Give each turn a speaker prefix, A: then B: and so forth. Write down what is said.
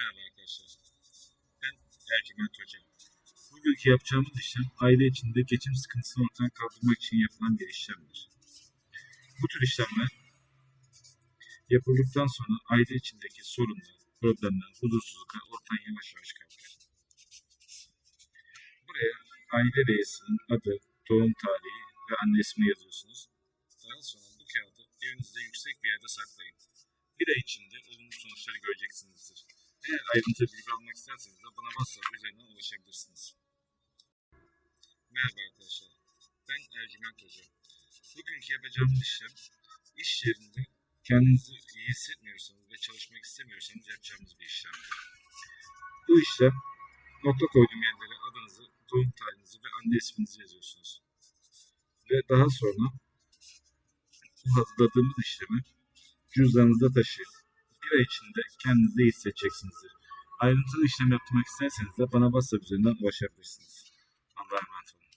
A: Merhaba arkadaşlar. Ben Ercüment Hoca. Bugünkü yapacağımız işlem aile içinde geçim sıkıntısını ortadan kaldırmak için yapılan bir işlemdir. Bu tür işlemler yapıldıktan sonra aile içindeki sorunlar, problemler, huzursuzluklar ortadan yavaş yavaş kalkar. Buraya aile reisinin adı, doğum tarihi ve anne ismi yazıyorsunuz. Daha sonra bu kağıdı evinizde yüksek bir yerde saklayın. Bir ay içinde olumlu sonuçları göreceksinizdir. Eğer ayrıntı bilgi almak isterseniz de bana WhatsApp üzerinden ulaşabilirsiniz. Merhaba arkadaşlar. Ben Ercüment Hoca. Bugünkü yapacağımız işlem iş yerinde kendinizi iyi hissetmiyorsanız ve çalışmak istemiyorsanız yapacağımız bir işlemdir. Bu işlem nokta koyduğum yerlere adınızı, doğum tarihinizi ve anne isminizi yazıyorsunuz. Ve daha sonra bu hazırladığımız işlemi cüzdanınızda taşıyın. Ay içinde kendinizi iyi hissedeceksinizdir. Ayrıntılı işlem yaptırmak isterseniz de bana WhatsApp üzerinden ulaşabilirsiniz. Allah'a emanet olun.